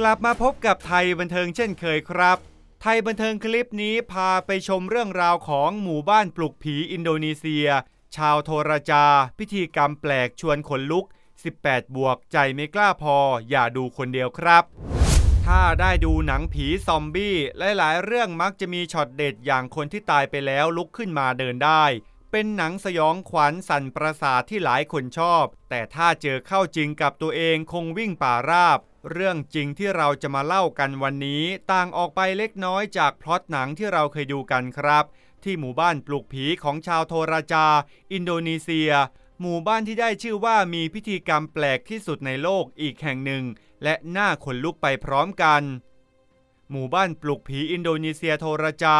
กลับมาพบกับไทยบันเทิงเช่นเคยครับ ไทยบันเทิงคลิปนี้พาไปชมเรื่องราวของหมู่บ้านปลุกผีอินโดนีเซีย ชาวโทรจา พิธีกรรมแปลกชวนขนลุก 18 บวกใจไม่กล้าพอ อย่าดูคนเดียวครับ ถ้าได้ดูหนังผีซอมบี้หลายๆ เรื่องมักจะมีช็อตเด็ดอย่างคนที่ตายไปแล้วลุกขึ้นมาเดินได้ เป็นหนังสยองขวัญสั่นประสาทที่หลายคนชอบ แต่ถ้าเจอเข้าจริงกับตัวเองคงวิ่งป่าราบ เรื่องจริงที่เราจะมาเล่ากันวันนี้ ต่างออกไปเล็กน้อยจากพล็อตหนังที่เราเคยดูกันครับ ที่หมู่บ้านปลูกผีของชาวโทราจา อินโดนีเซีย หมู่บ้านที่ได้ชื่อว่ามีพิธีกรรมแปลกที่สุดในโลกอีกแห่งหนึ่ง และน่าขนลุกไปพร้อมกัน หมู่บ้านปลุกผีอินโดนีเซียโทราจา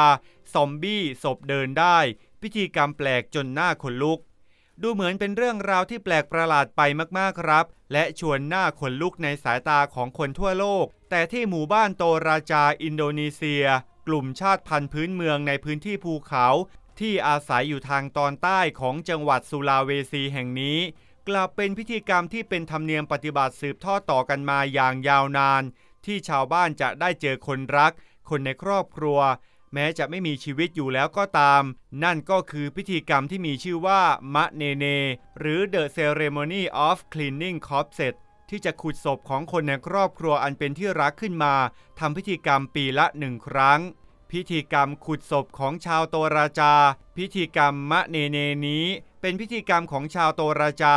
ซอมบี้ศพเดินได้ พิธีกรรมแปลกจนหน้าขนลุก ดูเหมือนเป็นเรื่องราวที่แปลกประหลาดไปมากๆครับ และชวนหน้าขนลุกในสายตาของคนทั่วโลก แต่ที่หมู่บ้านโตราจาอินโดนีเซีย กลุ่มชาติพันธุ์พื้นเมืองในพื้นที่ภูเขา ที่อาศัยอยู่ทางตอนใต้ของจังหวัดสุลาเวซีแห่งนี้ กลับเป็นพิธีกรรมที่เป็นธรรมเนียมปฏิบัติสืบทอดต่อกันมาอย่างยาวนาน ที่ชาวบ้านจะได้เจอคนรัก คนในครอบครัว แม้จะไม่มีชีวิตอยู่แล้วก็ตาม นั่นก็คือพิธีกรรมที่มีชื่อว่ามะเนเน หรือ The Ceremony of Cleaning Corpses ที่จะขุดศพของคนในครอบครัวอันเป็นที่รักขึ้นมาทำพิธีกรรมปีละหนึ่งครั้ง พิธีกรรมขุดศพของชาวโตราจา พิธีกรรมมะเนเนนี้ เป็นพิธีกรรมของชาวโตราจา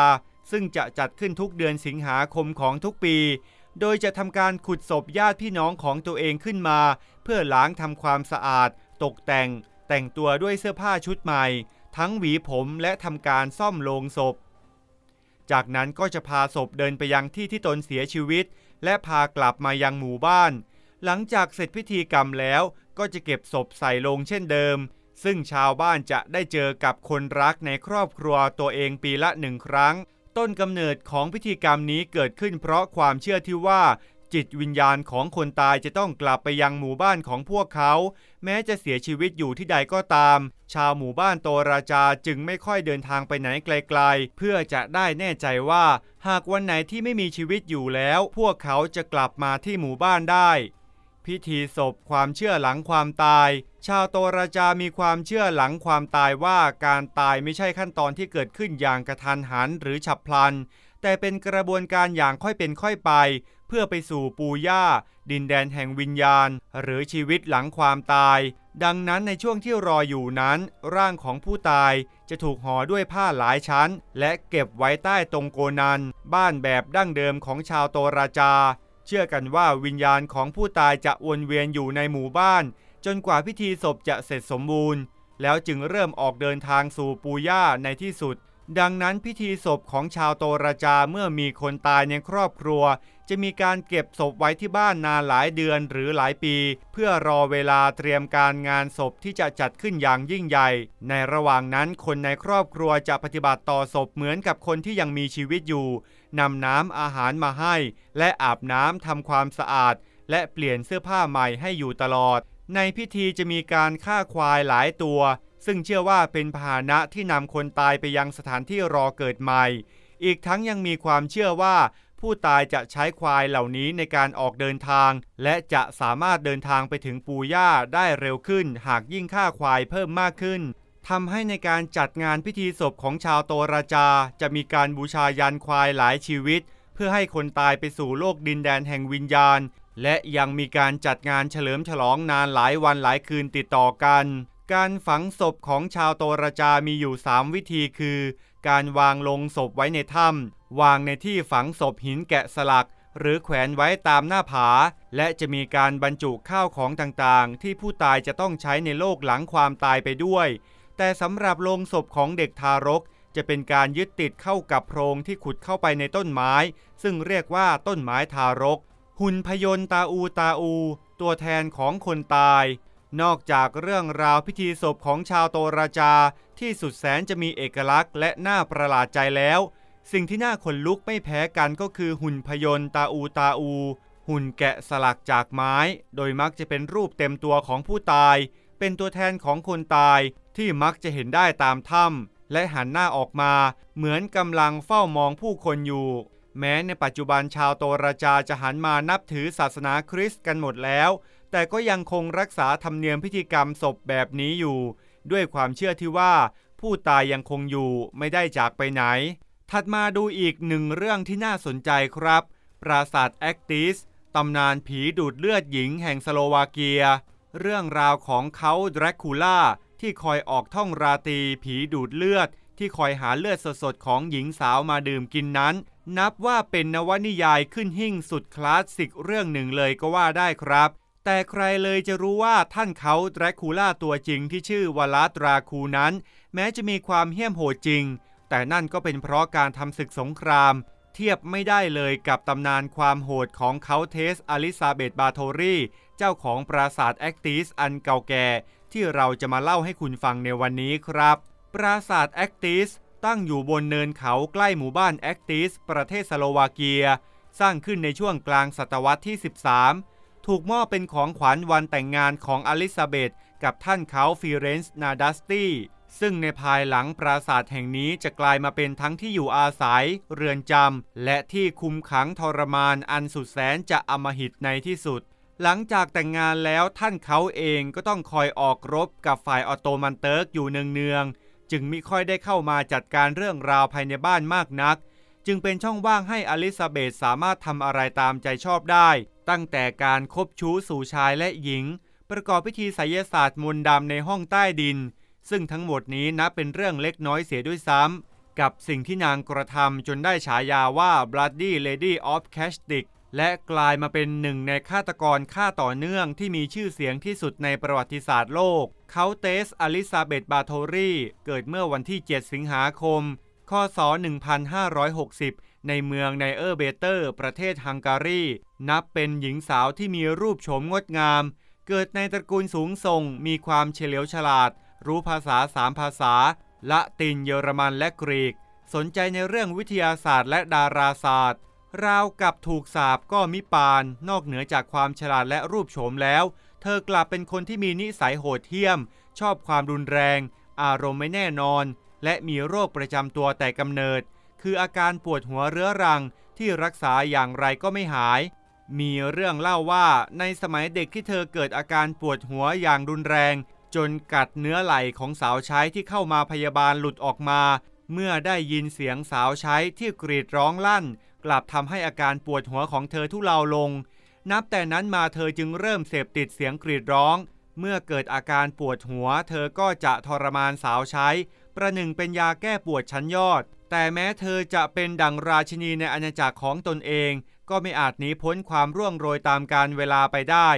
ซึ่งจะจัดขึ้นทุกเดือนสิงหาคมของทุกปี โดยจะทำการขุดศพญาติพี่น้องของตัวเองขึ้นมา พื่อล้างทำความสะอาด ตกแต่ง แต่งตัวด้วยเสื้อผ้าชุดใหม่ ทั้งหวีผมและทำการซ่อมโลงศพ จากนั้นก็จะพาศพเดินไปยังที่ที่ตนเสียชีวิต และพากลับมายังหมู่บ้าน หลังจากเสร็จพิธีกรรมแล้วก็จะเก็บศพใส่ลงเช่นเดิม ซึ่งชาวบ้านจะได้เจอกับคนรักในครอบครัวตัวเองปีละหนึ่งครั้ง ต้นกำเนิดของพิธีกรรมนี้เกิดขึ้นเพราะความเชื่อที่ว่า จิตวิญญาณของคนตายจะต้องกลับไปยังหมู่บ้านของพวกเขา แม้จะเสียชีวิตอยู่ที่ใดก็ตาม ชาวหมู่บ้านโตราจาจึงไม่ค่อยเดินทางไปไหนไกลๆ เพื่อจะได้แน่ใจว่า หากวันไหนที่ไม่มีชีวิตอยู่แล้ว พวกเขาจะกลับมาที่หมู่บ้านได้ พิธีศพความเชื่อหลังความตาย ชาวโตราจามีความเชื่อหลังความตายว่าการตายไม่ใช่ขั้นตอนที่เกิดขึ้นอย่างกระทันหันหรือฉับพลัน แต่เป็นกระบวนการอย่างค่อยเป็นค่อยไป เพื่อไปสู่ปูย่า ดินแดนแห่งวิญญาณ หรือชีวิตหลังความตาย ดังนั้นในช่วงที่รออยู่นั้น ร่างของผู้ตายจะถูกห่อด้วยผ้าหลายชั้น และเก็บไว้ใต้ตรงโกนัน บ้านแบบดั้งเดิมของชาวโตราจา เชื่อกันว่าวิญญาณของผู้ตายจะวนเวียนอยู่ในหมู่บ้าน จนกว่าพิธีศพจะเสร็จสมบูรณ์ แล้วจึงเริ่มออกเดินทางสู่ปูย่าในที่สุดดังนั้นพิธีศพของชาวโตราจาเมื่อมีคนตายในครอบครัว จะมีการเก็บศพไว้ที่บ้านนานหลายเดือนหรือหลายปี เพื่อรอเวลาเตรียมการงานศพที่จะจัดขึ้นอย่างยิ่งใหญ่ ในระหว่างนั้นคนในครอบครัวจะปฏิบัติต่อศพเหมือนกับคนที่ยังมีชีวิตอยู่นำน้ำอาหารมาให้ และอาบน้ำทำความสะอาด และเปลี่ยนเสื้อผ้าใหม่ให้อยู่ตลอด ในพิธีจะมีการฆ่าควายหลายตัว ซึ่งเชื่อว่าเป็นพาหนะที่นำคนตายไปยังสถานที่รอเกิดใหม่ อีกทั้งยังมีความเชื่อว่า ผู้ตายจะใช้ควายเหล่านี้ในการออกเดินทาง และจะสามารถเดินทางไปถึงปูย่าได้เร็วขึ้น หากยิ่งฆ่าควายเพิ่มมากขึ้นทำให้ในการจัดงานพิธีศพของชาวโตราจา จะมีการบูชายันควายหลายชีวิต เพื่อให้คนตายไปสู่โลกดินแดนแห่งวิญญาณ และยังมีการจัดงานเฉลิมฉลองนานหลายวันหลายคืนติดต่อกัน การฝังศพของชาวโตราจามีอยู่ 3 วิธีคือ การวางลงศพไว้ในถ้ำ วางในที่ฝังศพหินแกะสลัก หรือแขวนไว้ตามหน้าผา และจะมีการบรรจุข้าวของต่างๆ ที่ผู้ตายจะต้องใช้ในโลกหลังความตายไปด้วย แต่สำหรับโลงศพของเด็กทารก จะเป็นการยึดติดเข้ากับโพรงที่ขุดเข้าไปในต้นไม้ ซึ่งเรียกว่าต้นไม้ทารก หุ่นพยนต์ตาอูตาอู ตัวแทนของคนตายนอกจากเรื่องราวพิธีศพของชาวโตราจาที่สุดแสนจะมีเอกลักษณ์และน่าประหลาดใจแล้ว สิ่งที่น่าขนลุกไม่แพ้กันก็คือหุ่นพยนต์ตาอูตาอู หุ่นแกะสลักจากไม้ โดยมักจะเป็นรูปเต็มตัวของผู้ตาย เป็นตัวแทนของคนตายที่มักจะเห็นได้ตามถ้ำและหันหน้าออกมา เหมือนกำลังเฝ้ามองผู้คนอยู่ แม้ในปัจจุบันชาวโตราจาจะหันมานับถือศาสนาคริสต์กันหมดแล้ว แต่ก็ยังคงรักษาธรรมเนียมพิธีกรรมศพแบบนี้อยู่ ด้วยความเชื่อที่ว่าผู้ตายยังคงอยู่ไม่ได้จากไปไหน ถัดมาดูอีกหนึ่งเรื่องที่น่าสนใจครับ ปราสาทแอคติสตำนานผีดูดเลือดหญิงแห่งสโลวาเกีย เรื่องราวของเขาดรคูล่าที่คอยออกท่องราตรีผีดูดเลือด ที่คอยหาเลือดสดๆของหญิงสาวมาดื่มกินนั้น นับว่าเป็นนวนิยายขึ้นหิ่งสุดคลาสสิกเรื่องหนึ่งเลยก็ว่าได้ครับ แต่ใครเลยจะรู้ว่าท่านเขาดรคูล่าตัวจริงที่ชื่อวลาตราคูนั้น แม้จะมีความเหี้ยมโหดจริง แต่นั่นก็เป็นเพราะการทำศึกสงคราม เทียบไม่ได้เลยกับตำนานความโหดของเขาเทสอลิซาเบธบาโทรีเจ้าของปราสาทแอคติสอันเก่าแก่ ที่เราจะมาเล่าให้คุณฟังในวันนี้ครับ ปราสาทแอคติสตั้งอยู่บนเนินเขาใกล้หมู่บ้านแอคติสประเทศสโลวาเกีย สร้างขึ้นในช่วงกลางศตวรรษที่ 13 ถูกมอบเป็นของขวัญวันแต่งงานของอลิซาเบธกับท่านเขาฟิเรนซ์นาดัสตี้ ซึ่งในภายหลังปราสาทแห่งนี้จะกลายมาเป็นทั้งที่อยู่อาศัย เรือนจำ และที่คุมขังทรมานอันสุดแสนจะอมหิตในที่สุด หลังจากแต่งงานแล้วท่านเขาเองก็ต้องคอยออกรบกับฝ่ายออตโตมันเติร์กอยู่เนืองๆ จึงไม่ค่อยได้เข้ามาจัดการเรื่องราวภายในบ้านมากนัก จึงเป็นช่องว่างให้อลิซาเบธสามารถทำอะไรตามใจชอบได้ ตั้งแต่การคบชู้สู่ชายและหญิง ประกอบพิธีไสยศาสตร์มนต์ดำในห้องใต้ดิน ซึ่งทั้งหมดนี้นับเป็นเรื่องเล็กน้อยเสียด้วยซ้ำกับสิ่งที่นางกระทำจนได้ฉายาว่า Bloody Lady of c a s t i c และกลายมาเป็นหนึ่งในฆาตกรฆ่าต่อเนื่องที่มีชื่อเสียงที่สุดในประวัติศาสตร์โลก เขาเตสอลิซาเบธบาโทรีเกิดเมื่อวันที่ 7 สิงหาคม คศ 1560 ในเมืองไนเออร์เบเตอร์ ประเทศฮังการี นับเป็นหญิงสาวที่มีรูปโฉมงดงาม เกิดในตระกูลสูงส่ง มีความเฉลียวฉลาด รู้ภาษาสามภาษา ละตินเยอรมันและกรีก สนใจในเรื่องวิทยาศาสตร์และดาราศาสตร์ ราวกับถูกสาบก็มิปาน นอกเหนือจากความฉลาดและรูปโฉมแล้ว เธอกลับเป็นคนที่มีนิสัยโหดเหี้ยม ชอบความรุนแรง อารมณ์ไม่แน่นอน และมีโรคประจำตัวแต่กำเนิด คืออาการปวดหัวเรื้อรังที่รักษาอย่างไรก็ไม่หาย มีเรื่องเล่าว่าในสมัยเด็กที่เธอเกิดอาการปวดหัวอย่างรุนแรง จนกัดเนื้อไหล่ของสาวใช้ที่เข้ามาพยาบาลหลุดออกมา เมื่อได้ยินเสียงสาวใช้ที่กรีดร้องลั่น กลับทำให้อาการปวดหัวของเธอทุเลาลง นับแต่นั้นมาเธอจึงเริ่มเสพติดเสียงกรีดร้อง เมื่อเกิดอาการปวดหัว เธอก็จะทรมานสาวใช้ ประหนึ่งเป็นยาแก้ปวดชั้นยอด แต่แม้เธอจะเป็นดังราชินีในอาณาจักรของตนเอง ก็ไม่อาจหนีพ้นความร่วงโรยตามการเวลาไปได้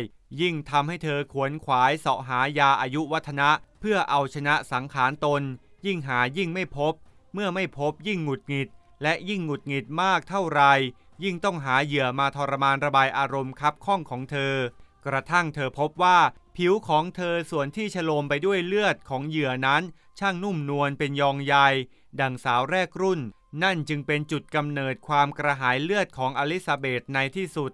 ยิ่งทำให้เธอขวนขวายเสาะหายาอายุวัฒนะ เพื่อเอาชนะสังขารตน ยิ่งหายิ่งไม่พบ เมื่อไม่พบยิ่งหงุดหงิด และยิ่งหงุดหงิดมากเท่าไร ยิ่งต้องหาเหยื่อมาทรมานระบายอารมณ์คับข้องของเธอ กระทั่งเธอพบว่าผิวของเธอส่วนที่ฉโลมไปด้วยเลือดของเหยื่อนั้น ช่างนุ่มนวลเป็นยองใยดังสาวแรกรุ่น นั่นจึงเป็นจุดกำเนิดความกระหายเลือดของอลิซาเบธในที่สุด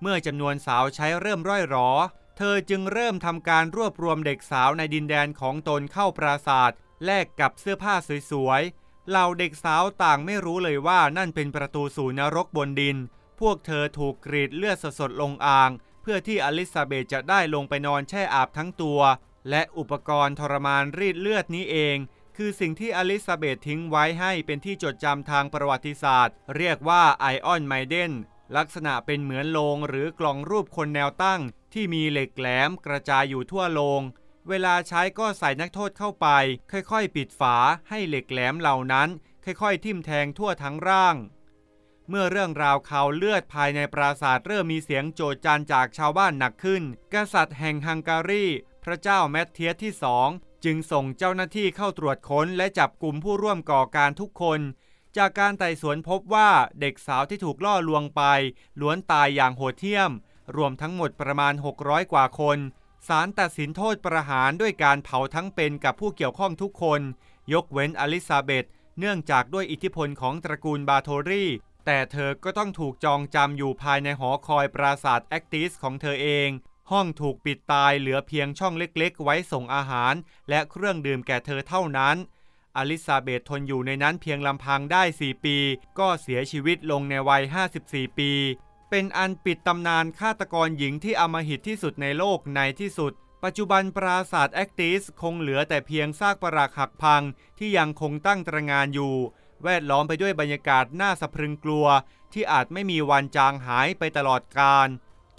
เมื่อจำนวนสาวใช้เริ่มร่อยหรอ เธอจึงเริ่มทำการรวบรวมเด็กสาวในดินแดนของตนเข้าปราสาทแลกกับเสื้อผ้าสวยๆ เหล่าเด็กสาวต่างไม่รู้เลยว่านั่นเป็นประตูสู่นรกบนดิน พวกเธอถูกกรีดเลือดสดๆลงอ่าง เพื่อที่อลิซาเบธจะได้ลงไปนอนแช่อาบทั้งตัว และอุปกรณ์ทรมานรีดเลือดนี้เอง คือสิ่งที่อลิซาเบธทิ้งไว้ให้เป็นที่จดจำทางประวัติศาสตร์ เรียกว่าไอออนไมเดน ลักษณะเป็นเหมือนโลงหรือกล่องรูปคนแนวตั้ง ที่มีเหล็กแหลมกระจายอยู่ทั่วโลง เวลาใช้ก็ใส่นักโทษเข้าไป ค่อยๆ ปิดฝาให้เหล็กแหลมเหล่านั้น ค่อยๆ ทิ่มแทงทั่วทั้งร่าง เมื่อเรื่องราวข่าวเลือดภายในปราสาทเริ่มมีเสียงโจดจานจากชาวบ้านหนักขึ้น กษัตริย์แห่งฮังการี พระเจ้าแมทเทียสที่สองจึงส่งเจ้าหน้าที่เข้าตรวจค้นและจับกลุ่มผู้ร่วมก่อการทุกคน จากการไต่สวนพบว่าเด็กสาวที่ถูกล่อลวงไป ล้วนตายอย่างโหดเหี้ยม รวมทั้งหมดประมาณ 600 กว่าคนศาลตัดสินโทษประหารด้วยการเผาทั้งเป็นกับผู้เกี่ยวข้องทุกคน ยกเว้นอลิซาเบธเนื่องจากด้วยอิทธิพลของตระกูลบาโทรีแต่เธอก็ต้องถูกจองจำอยู่ภายในหอคอยปราสาทแอคติสของเธอเอง ห้องถูกปิดตายเหลือเพียงช่องเล็กๆ ไว้ส่งอาหาร และเครื่องดื่มแก่เธอเท่านั้น อลิซาเบธทนอยู่ในนั้นเพียงลำพังได้ 4 ปี ก็เสียชีวิตลงในวัย 54 ปี เป็นอันปิดตำนานฆาตกรหญิงที่อำมหิตที่สุดในโลกในที่สุด ปัจจุบันปราสาทแอคติสคงเหลือแต่เพียงซากปรักหักพังที่ยังคงตั้งตระงานอยู่ แวดล้อมไปด้วยบรรยากาศน่าสะพรึงกลัว ที่อาจไม่มีวันจางหายไปตลอดกาล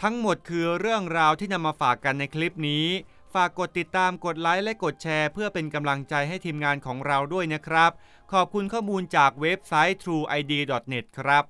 ทั้งหมดคือเรื่องราวที่นำมาฝากกันในคลิปนี้ ฝากกดติดตามกดไลค์และกดแชร์ เพื่อเป็นกำลังใจให้ทีมงานของเราด้วยนะครับ ขอบคุณข้อมูลจากเว็บไซต์ trueid.net ครับ